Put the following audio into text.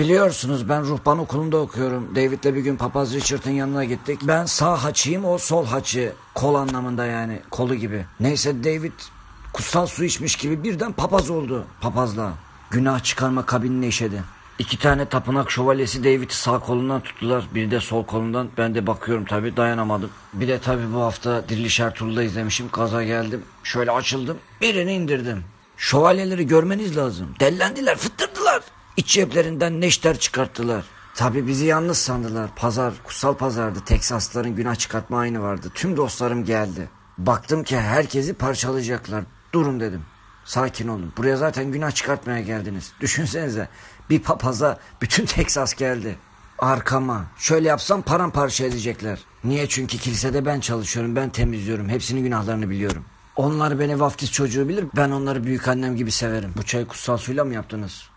Biliyorsunuz ben ruhban okulunda okuyorum. David'le bir gün papaz Richard'ın yanına gittik. Ben sağ haçıyım o sol haçı. Kol anlamında yani kolu gibi. Neyse David kutsal su içmiş gibi birden papaz oldu. Papazla. Günah çıkarma kabinine işedi. İki tane tapınak şövalyesi David'i sağ kolundan tuttular. Biri de sol kolundan. Ben de bakıyorum tabii dayanamadım. Bir de tabii bu hafta Diriliş Ertuğrul'da izlemişim. Gaza geldim. Şöyle açıldım. Birini indirdim. Şövalyeleri görmeniz lazım. Dellendiler, fıttırdılar. İç ceplerinden neşter çıkarttılar. Tabii bizi yalnız sandılar. Pazar, kutsal pazardı. Teksasların günah çıkartma aynı vardı. Tüm dostlarım geldi. Baktım ki herkesi parçalayacaklar. Durun dedim. Sakin olun. Buraya zaten günah çıkartmaya geldiniz. Düşünsenize bir papaza bütün Teksas geldi. Arkama. Şöyle yapsam paramparça edecekler. Niye? Çünkü kilisede ben çalışıyorum. Ben temizliyorum. Hepsinin günahlarını biliyorum. Onlar beni vaftiz çocuğu bilir. Ben onları büyük annem gibi severim. Bu çayı kutsal suyla mı yaptınız?